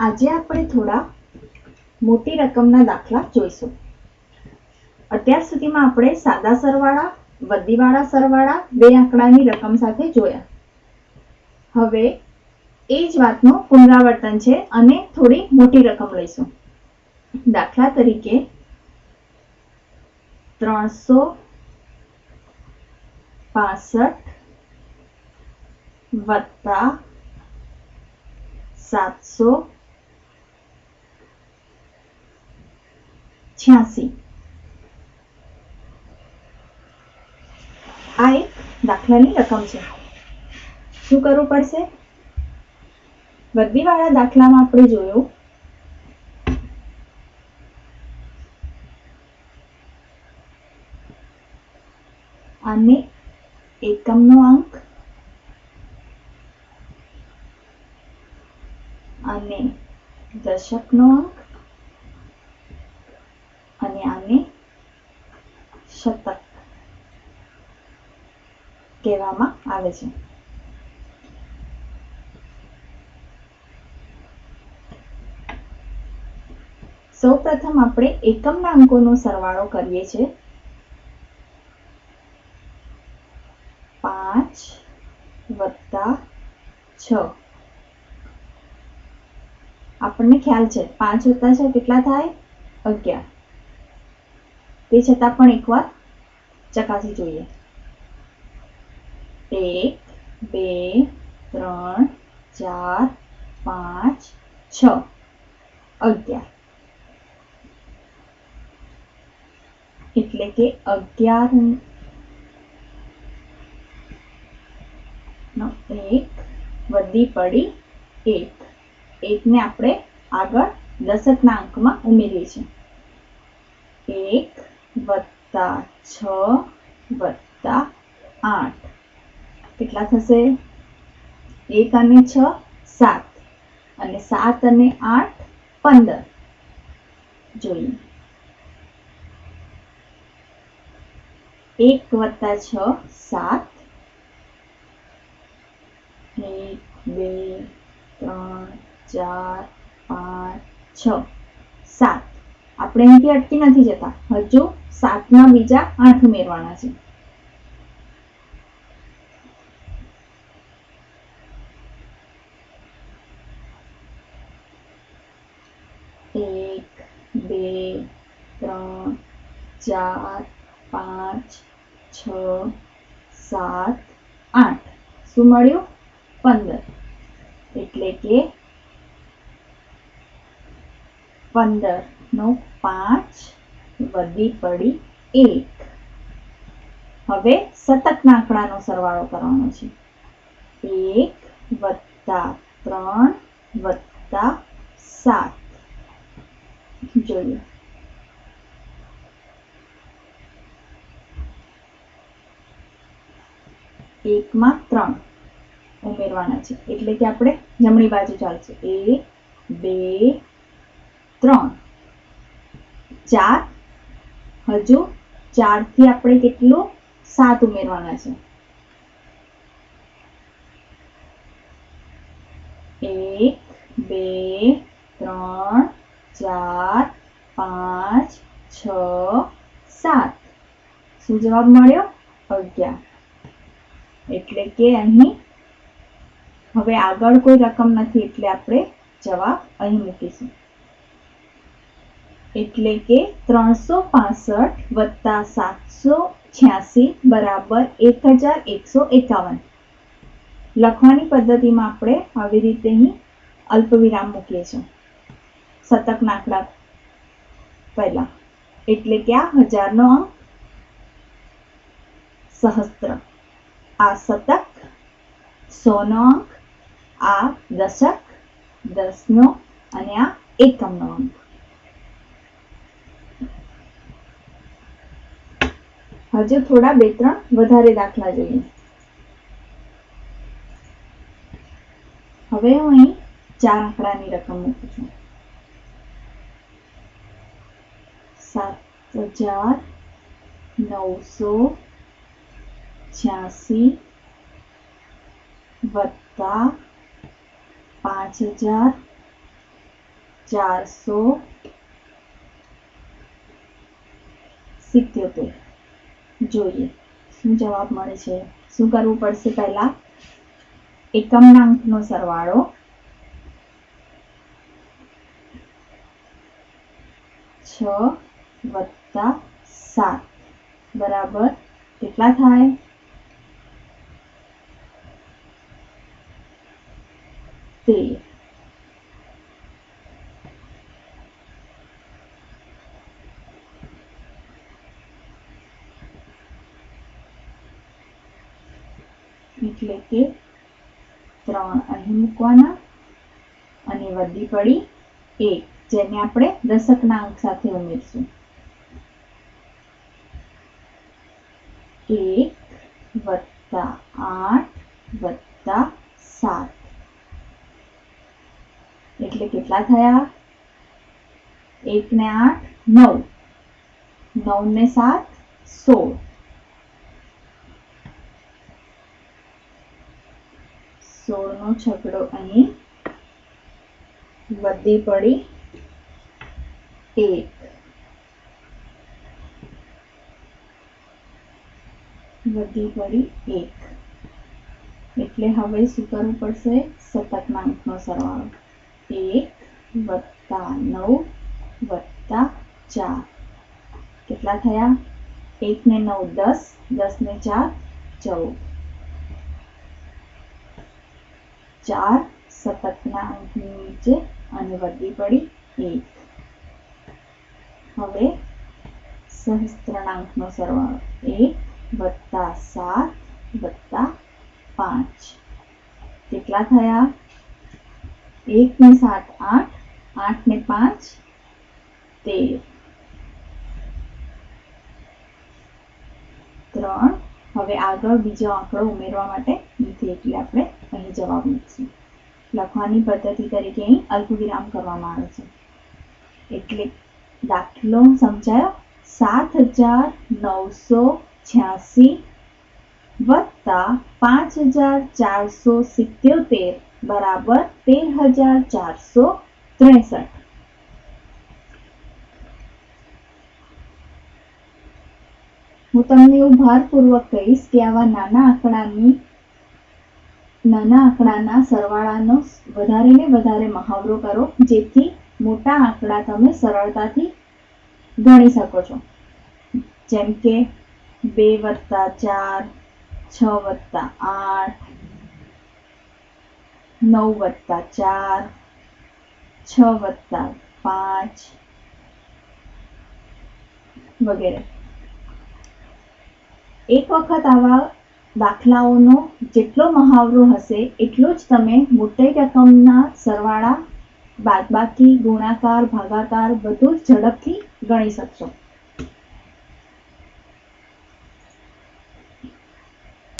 આજે આપણે થોડા મોટી રકમના દાખલા જોઈશું. અત્યાર સુધીમાં આપણે સાદા સરવાળા વધીવાળા સરવાળા બે આંકડાની રકમ સાથે જોયા. હવે એ જ વાતનું પુનરાવર્તન છે અને થોડી મોટી રકમ લઈશું. દાખલા તરીકે ત્રણસો પાસઠ વત્તા સાતસો છ્યાસી આ એક દાખલાની રકમ છે. શું કરવું પડશે? વધીવાળા દાખલામાં આપણે જોયું. અને એકમનો અંક. અને દશકનો અંક અને આને શતક કહેવામાં આવે છે સૌપ્રથમ આપણે એકમના અંકોનો સરવાળો કરીએ છીએ પાંચ વત્તા છ આપણને ખ્યાલ છે. પાંચ વત્તા છ કેટલા થાય? અગિયાર. તે છતાં પણ એકવાર ચકાસી જોઈએ. એક બે, ત્રણ, ચાર, પાંચ, છ. અગિયાર. એટલે કે અગિયાર નો એક વધી પડી એક. એકને આપણે આગળ દશકના અંકમાં ઉમેરીએ છીએ એક વત્તા છ વત્તા આઠ. કેટલા થશે? એક અને છ, સાત. અને સાત અને આઠ, પંદર. જોઈએ. એક વત્તા છ, સાત. એક, બે, ત્રણ, ચાર, પાંચ, છ, સાત. આપણે અહીંથી અટકી નથી જતા. હજુ સાતના બીજા આઠ ઉમેરવાના છે એક ત્રણ, ચાર, પાંચ, છ, સાત, આઠ. શું મળ્યું? પંદર. એટલે કે પંદર નો પાંચ વધી પડી એક. હવે સતત આંકડાનો સરવાળો કરવાનો છે. એક વત્તા ત્રણ વત્તા સાત. જોઈએ એકમાં ત્રણ ઉમેરવાના છે. એટલે કે આપણે જમણી બાજુ ચાલશે. એક, બે, ત્રણ. ચાર. હજુ ચારથી આપણે કેટલું? સાત ઉમેરવાના છે. એક, બે, ત્રણ. ચાર, પાંચ, છ, સાત. શું જવાબ મળ્યો? અગિયાર. એટલે કે અહીં હવે આગળ કોઈ રકમ નથી, એટલે આપણે જવાબ અહીં મૂકીશું. એટલે કે ત્રણસો પાસઠ વત્તા સાતસો છ્યાસી બરાબર એક હજાર એકસો એકાવન લખવાની પદ્ધતિમાં આપણે આવી રીતે અહીં અલ્પવિરામ મૂકીએ છીએ. શતકના આંકડા પહેલા. એટલે કે આ હજારનો અંક સહસ્ત્ર. આ શતક સોનો અંક, આ દશક, દસનો અને આ એકમનો અંક. હજુ થોડા બે ત્રણ વધારે દાખલા જોઈએ. હવે હું અહીં ચાર આંકડાની રકમ મૂકું છું. સાત હજાર નવસો છ્યાસી વત્તા પાંચ, હજાર, ચારસો સિત્યોતેર જોઈએ, શું જવાબ મળે છે? શું કરવું પડશે પહેલા? એકમનાંકનો સરવાળો. છ વત્તા સાત. બરાબર? કેટલા થાય? તેર. એટલે કે ત્રણ અહીં મૂકવાના અને વધી પડી એક, જેને આપણે દશકના અંક સાથે ઉમેરશું. એક વત્તા આઠ વત્તા સાત. એટલે કેટલા થયા? એક ને આઠ, નવ. નવ ને સાત, સોળ. નો છકડો અહીં વધી પડી એક. વધી પડી એક. એટલે હવે શું કરવું પડશે? શતકનાંકનો સરવાળો. એક વત્તા નવ વત્તા ચાર. કેટલા થયા? એક ને નવ દસ દસ ને ચાર, ચૌદ. ચાર સતતના અંકની નીચે અને વધી પડી એક. હવે સહસ્ત્રણાંકનો સરવાળો. એક વત્તા સાત, વત્તા પાંચ. કેટલા થયા? એક ને સાત, આઠ. આઠ ને પાંચ, તેર. ત્રણ. હવે આગળ બીજો આંકડો ઉમેરવા માટે નથી એટલે આપણે અહીં જવાબ મૂકશું લખવાની પદ્ધતિ તરીકે અહીં અલ્પવિરામ કરવામાં આવે છે. એટલે દાખલો સમજાયો? સાત હજાર નવસો છ્યાસી વત્તા પાંચ હજાર ચારસો સિત્યોતેર બરાબર તેર હજાર ચારસો ત્રેસઠ. હું તમને એવું ભારપૂર્વક કહીશ કે આવા નાના આંકડાની, નાના આંકડાના સરવાળાનો વધારે ને વધારે મહાવરો કરો, જેથી મોટા આંકડા તમે સરળતાથી ગણી શકો છો. જેમ કે બે વત્તા ચાર, છ વત્તા આઠ, નવ વત્તા ચાર, છ વત્તા પાંચ વગેરે. એક વખત આવા દાખલાઓનો જેટલો મહાવરો હશે, એટલો જ તમે મોટી રકમના સરવાળા બાદબાકી, ગુણાકાર, ભાગાકાર બધું જ ઝડપથી ગણી શકશો.